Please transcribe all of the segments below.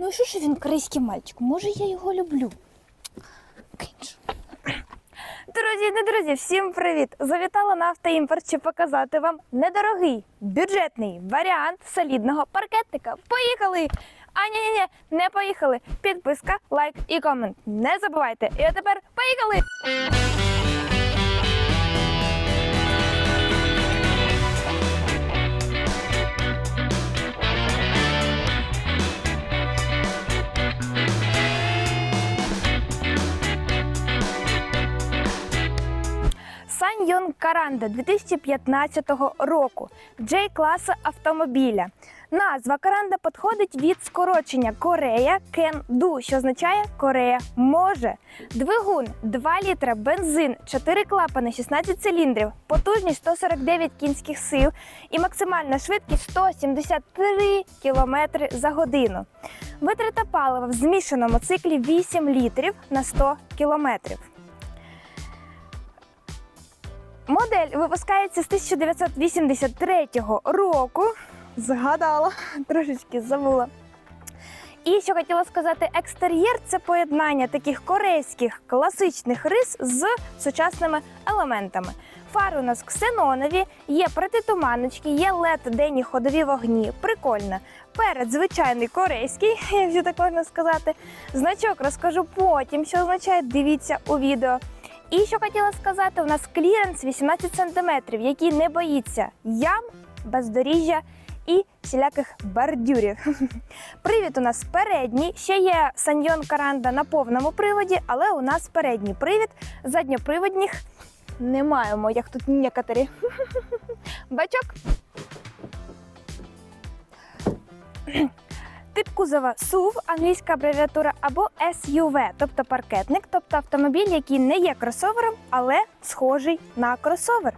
Ну і що ж він корейський мальчик? Може, я його люблю? Крінж. Друзі, не друзі, всім привіт! Завітала на автоімпорт, щоб показати вам недорогий бюджетний варіант солідного паркетника. Поїхали! А ні, ні, ні, не поїхали. Підписка, лайк і комент. Не забувайте. І а тепер поїхали! Каранда 2015 року. J-класа автомобіля. Назва Каранда підходить від скорочення Корея Кен Ду, що означає Корея може. Двигун 2 літра, бензин, 4 клапани, 16 циліндрів, потужність 149 кінських сил і максимальна швидкість 173 км за годину. Витрата палива в змішаному циклі 8 літрів на 100 кілометрів. Модель випускається з 1983 року. Згадала, трошечки забула. І що хотіла сказати, екстер'єр це поєднання таких корейських класичних рис з сучасними елементами. Фари у нас ксенонові, є протитуманочки, є led денні ходові вогні. Прикольно. Перед звичайний корейський, якщо так можна сказати. Значок розкажу потім, що означає. Дивіться у відео. І що хотіла сказати, у нас кліренс 18 см, який не боїться ям, бездоріжжя і всіляких бордюрів. Привід у нас передній. Ще є Саньйон Каранда на повному приводі, але у нас передній привід. Задньоприводних не маємо, як тут некоторі. Бачок. Тип кузова SUV, англійська абревіатура або SUV, тобто паркетник, тобто автомобіль, який не є кросовером, але схожий на кросовер.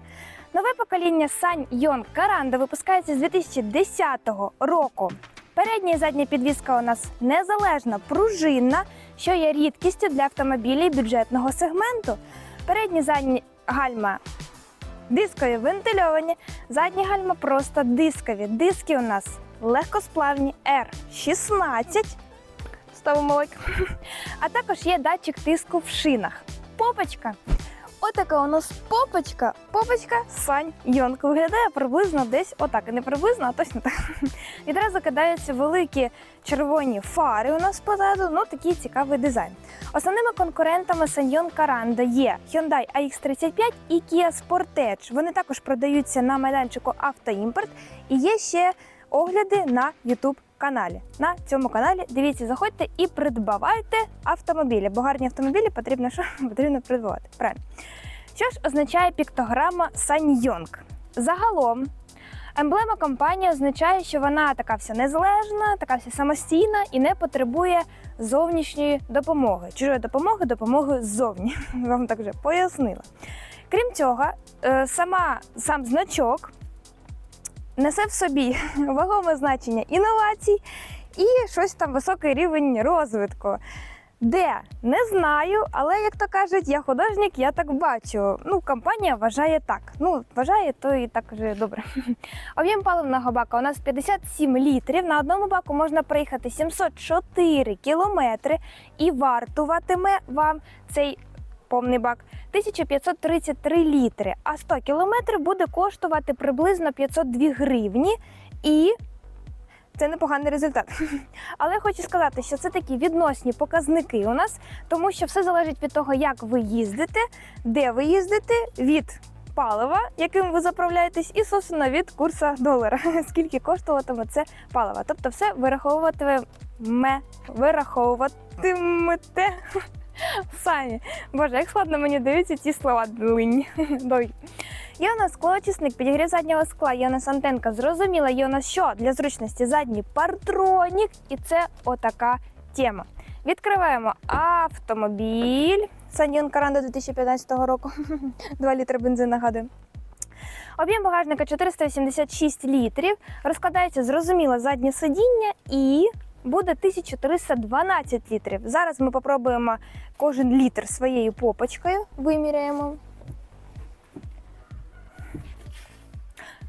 Нове покоління Sanyon Каранда випускається з 2010 року. Передня і задня підвізка у нас незалежна, пружинна, що є рідкістю для автомобілів бюджетного сегменту. Передні задні гальма дискові вентильовані, задні гальма просто дискові. Диски у нас легкосплавні R16. Ставимо лайк. А також є датчик тиску в шинах. Попочка. Отака у нас попочка. Попочка Сань Йонг. Виглядає приблизно десь отак. Не приблизно, а точно так. Відразу кидаються великі червоні фари у нас позаду. Ну такий цікавий дизайн. Основними конкурентами Sanyon Каранда є Hyundai AX35 і Kia Sportage. Вони також продаються на майданчику Автоімпорт. І є ще огляди на YouTube каналі. На цьому каналі дивіться, заходьте і придбавайте автомобілі, бо гарні автомобілі потрібно що потрібно придбавати. Правильно. Що ж означає піктограма Саньйонг? Загалом. Емблема компанії означає, що вона така вся незалежна, така вся самостійна і не потребує зовнішньої допомоги. Чужої допомоги, допомоги ззовні. Вам так вже пояснила. Крім цього, е, сама, сам значок несе в собі вагоме значення інновацій і щось там високий рівень розвитку. Де не знаю, але як то кажуть, я художник, я так бачу. Ну, компанія вважає так. Ну, вважає, то і так вже добре. Об'єм паливного бака у нас 57 літрів. На одному баку можна проїхати 704 кілометри і вартуватиме вам цей повний бак 1533 літри. А 100 кілометрів буде коштувати приблизно 502 гривні і. Це непоганий результат. Але хочу сказати, що це такі відносні показники у нас, тому що все залежить від того, як ви їздите, де ви їздите, від палива, яким ви заправляєтесь, і собственно від курсу долара, скільки коштуватиме це паливо. Тобто все вираховуватиме, вираховуватимете самі. Боже, як складно мені даються ці слова. Є у склоочисник, підігрів заднього скла, є у нас антенка. Зрозуміла, є у нас що для зручності задній партронік, і це отака тема. Відкриваємо автомобіль. Саньйон Каранда 2015 року. 2 літри бензин нагадую. Об'єм багажника 486 літрів. Розкладається зрозуміло заднє сидіння і буде 1312 літрів. Зараз ми попробуємо кожен літр своєю попочкою. Виміряємо.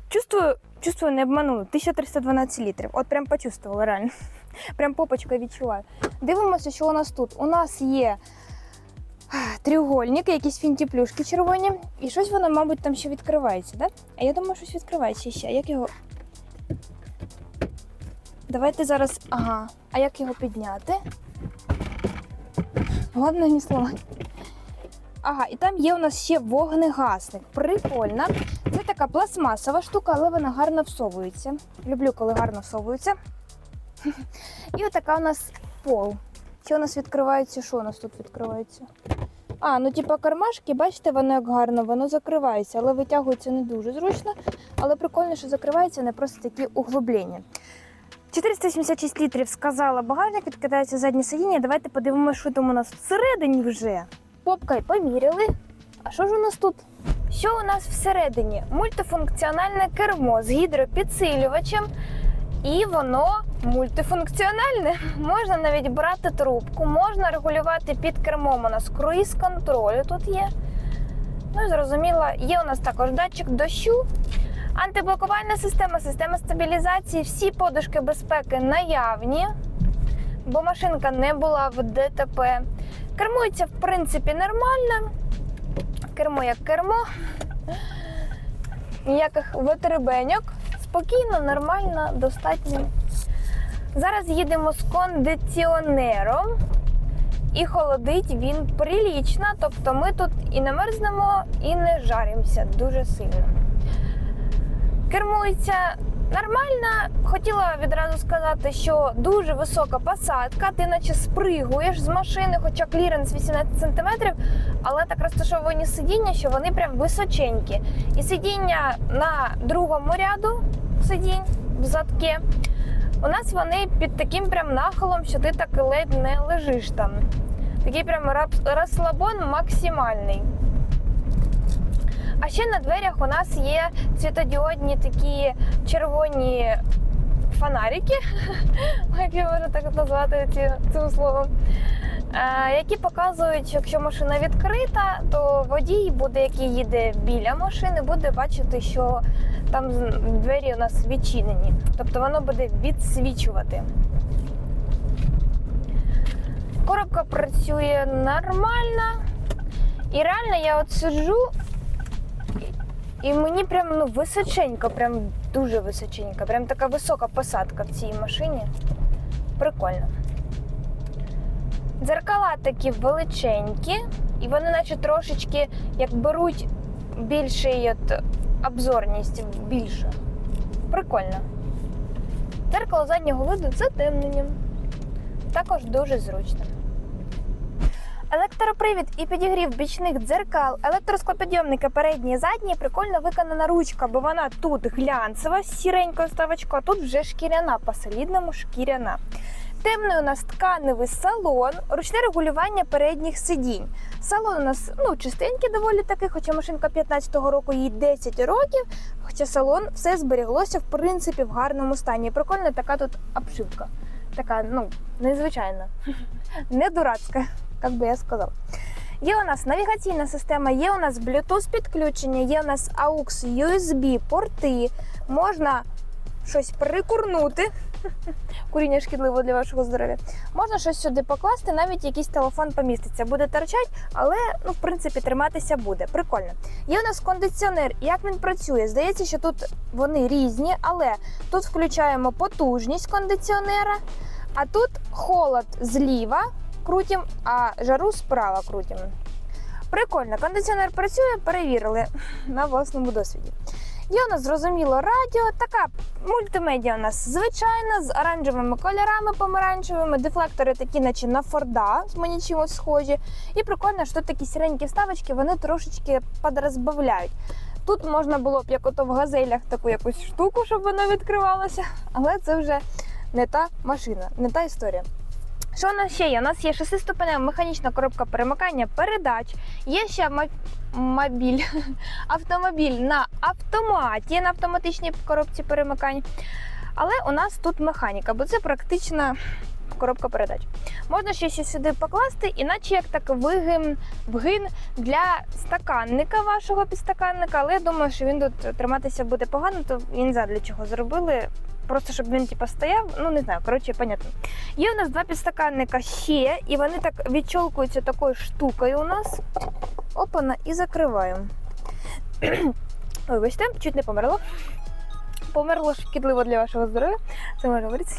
Чувствую, чувствую, не обманула. 1312 літрів. От прям почувствувала реально. Прям попочка відчуваю. Дивимося, що у нас тут. У нас є треугольник, якісь фінтіплюшки червоні, і щось воно, мабуть, там ще відкривається, так? А я думаю, щось відкривається ще. Як його. Давайте зараз. Ага. А як його підняти? Ладно, ні слова. Ага, і там є у нас ще вогнегасник. Прикольно. Це така пластмасова штука, але вона гарно всовується. Люблю, коли гарно всовується. І отака у нас пол. Що у нас відкривається? Що у нас тут відкривається? А, ну типа кармашки, бачите, воно як гарно, воно закривається, але витягується не дуже зручно. Але прикольно, що закривається не просто такі углублення. 476 літрів сказала багажник, відкидається заднє сидіння. Давайте подивимося, що там у нас всередині вже. Попкай поміряли. А що ж у нас тут? Що у нас всередині? Мультифункціональне кермо з гідропідсилювачем, і воно мультифункціональне. Можна навіть брати трубку, можна регулювати під кермом. У нас круїз контролю тут є. Ну і зрозуміло, є у нас також датчик дощу, антиблокувальна система, система стабілізації, всі подушки безпеки наявні, бо машинка не була в ДТП. Кермується, в принципі, нормально. Кермо як кермо. Ніяких витребеньок. Спокійно, нормально, достатньо. Зараз їдемо з кондиціонером. І холодить він прилічно, тобто ми тут і не мерзнемо, і не жаримося дуже сильно. Кермується нормально. Хотіла відразу сказати, що дуже висока посадка, ти наче спригуєш з машини, хоча кліренс 18 см, але так розташовані сидіння, що вони прям височенькі. І сидіння на другому ряду сидінь в задке. У нас вони під таким прям нахилом, що ти так ледь не лежиш там. Такий прям розслабон максимальний. Ще на дверях у нас є світодіодні такі червоні фонарики, як я можу так назвати цим словом, е, які показують, що якщо машина відкрита, то водій буде, який їде біля машини, буде бачити, що там двері у нас відчинені. Тобто воно буде відсвічувати. Коробка працює нормально. І реально я от сиджу, і мені прям ну, височенько, прям дуже височенько. Прям така висока посадка в цій машині. Прикольно. Дзеркала такі величенькі, і вони, наче трошечки як беруть більший от, обзорність більше. Прикольно. Дзеркало заднього виду з затемненням. Також дуже зручно. Електропривід і підігрів бічних дзеркал, електросклопідйомники передні і задні, прикольно виконана ручка, бо вона тут глянцева з сіренькою ставочкою, а тут вже шкіряна, по-солідному шкіряна. Темний у нас тканевий салон, ручне регулювання передніх сидінь. Салон у нас ну, чистенький доволі такий, хоча машинка 15-го року їй 10 років. Хоча салон все зберіглося в принципі в гарному стані. Прикольна така тут обшивка. Така, ну, незвичайна, не дурацька, як би я сказала. Є у нас навігаційна система, є у нас Bluetooth підключення, є у нас AUX USB порти. Можна щось прикурнути. Куріння шкідливо для вашого здоров'я. Можна щось сюди покласти, навіть якийсь телефон поміститься. Буде торчать, але ну, в принципі триматися буде. Прикольно. Є у нас кондиціонер. Як він працює? Здається, що тут вони різні, але тут включаємо потужність кондиціонера, а тут холод зліва крутим, а жару справа крутим. Прикольно, кондиціонер працює, перевірили на власному досвіді. Є у нас зрозуміло радіо, така мультимедіа у нас звичайна, з оранжевими кольорами, помаранчевими, дефлектори такі, наче на Форда, мені чимось схожі. І прикольно, що такі сіренькі вставочки, вони трошечки подрозбавляють. Тут можна було б, як ото в газелях, таку якусь штуку, щоб вона відкривалася, але це вже не та машина, не та історія. Що у нас ще є? У нас є шестиступенева механічна коробка перемикання передач, є ще мобіль, автомобіль на автоматі, на автоматичній коробці перемикань. Але у нас тут механіка, бо це практична коробка передач. Можна ще щось сюди покласти, іначе як так вигин, вгин для стаканника вашого підстаканника, але я думаю, що він тут триматися буде погано, то він задля чого зробили. просто щоб він типу, стояв. Ну не знаю, коротше, понятно. Є у нас два підстаканника ще, і вони так відчолкуються такою штукою у нас. Опана, і закриваємо. Ой, бачите, чуть не померло. Померло шкідливо для вашого здоров'я. Це можна говорити.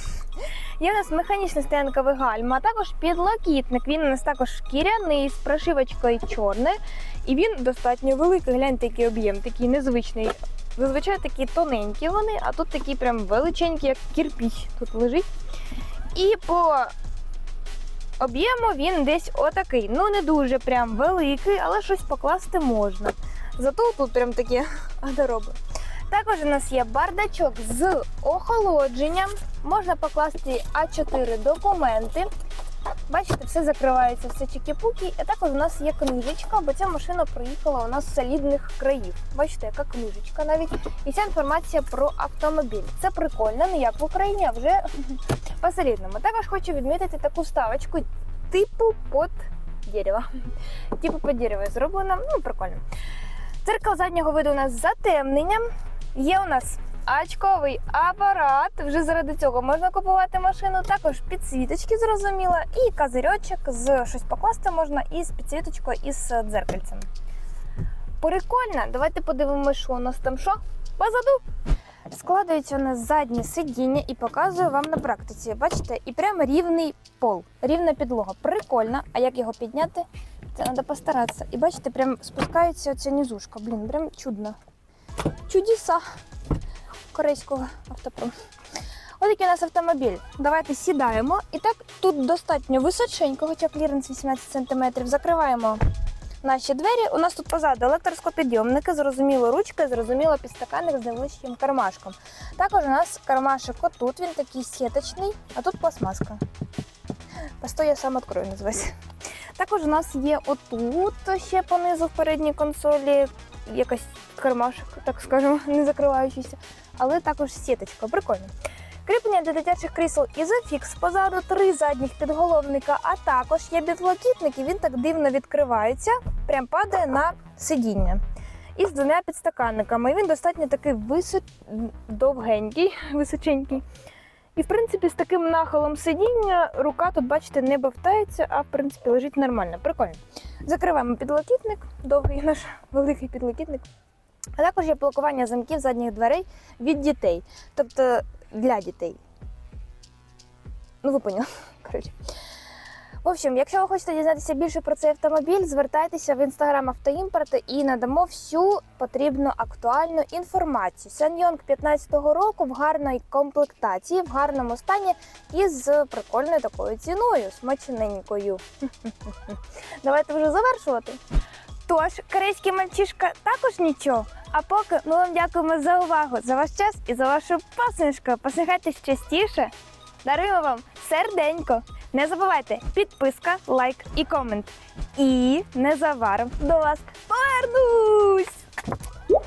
Є у нас механічна стоянковий гальма, а також підлокітник. Він у нас також шкіряний з прошивочкою чорною. І він достатньо великий. Гляньте, який об'єм, такий незвичний. Зазвичай такі тоненькі вони, а тут такі прям величенькі, як кірпіч тут лежить. І по об'єму він десь отакий. Ну, не дуже прям великий, але щось покласти можна. Зато тут прям такі гардероби. Також у нас є бардачок з охолодженням. Можна покласти А4 документи. Бачите, все закривається, все чики-пуки. І також у нас є книжечка, бо ця машина приїхала у нас з солідних країв. Бачите, яка книжечка навіть. І ця інформація про автомобіль. Це прикольно, не як в Україні, а вже по-солідному. Також хочу відмітити таку вставочку типу під дерево. Типу під дерево зроблено. Ну, прикольно. Дзеркало заднього виду у нас з затемненням. Є у нас очковий апарат. Вже заради цього можна купувати машину. Також підсвіточки, зрозуміло, і козирьочок з щось покласти можна, і з підсвіточкою і з дзеркальцем. Прикольно. Давайте подивимося, що у нас там що. Позаду. Складається нас заднє сидіння і показую вам на практиці. Бачите, і прямо рівний пол, рівна підлога. Прикольно. А як його підняти? Це треба постаратися. І бачите, прям спускається оця низушка. Блін, прям чудно. Чудеса корейського автопрому. Ось такий у нас автомобіль. Давайте сідаємо. І так тут достатньо височенько, хоча кліренс 18 см. Закриваємо наші двері. У нас тут позаду електроскопідйомники, зрозуміло ручка, зрозуміло підстаканник з невеличким кармашком. Також у нас кармашок отут, він такий сіточний, а тут пластмаска. Постой, я сам відкрою, називається. Також у нас є отут ще понизу в передній консолі якась кармашок, так скажемо, не закриваючийся, але також сіточка, прикольно. Кріплення для дитячих крісел ізофікс, позаду три задніх підголовника, а також є підлокітник, він так дивно відкривається, прям падає на сидіння. І з двома підстаканниками. Він достатньо такий висо... довгенький, височенький. І, в принципі, з таким нахилом сидіння рука тут, бачите, не бавтається, а в принципі лежить нормально. Прикольно. Закриваємо підлокітник, довгий наш великий підлокітник. А також є блокування замків задніх дверей від дітей, тобто для дітей. Ну, ви поняли. Коротше. В общем, якщо ви хочете дізнатися більше про цей автомобіль, звертайтеся в інстаграм автоімпорт і надамо всю потрібну актуальну інформацію. Саньйонг 15-го року в гарній комплектації, в гарному стані і з прикольною такою ціною, смачненькою. Давайте вже завершувати. Тож, корейський мальчишка також нічого. А поки ми вам дякуємо за увагу, за ваш час і за вашу посмішку. Посміхайтесь частіше. Даруємо вам серденько. Не забувайте підписка, лайк і комент. І незабаром до вас повернусь!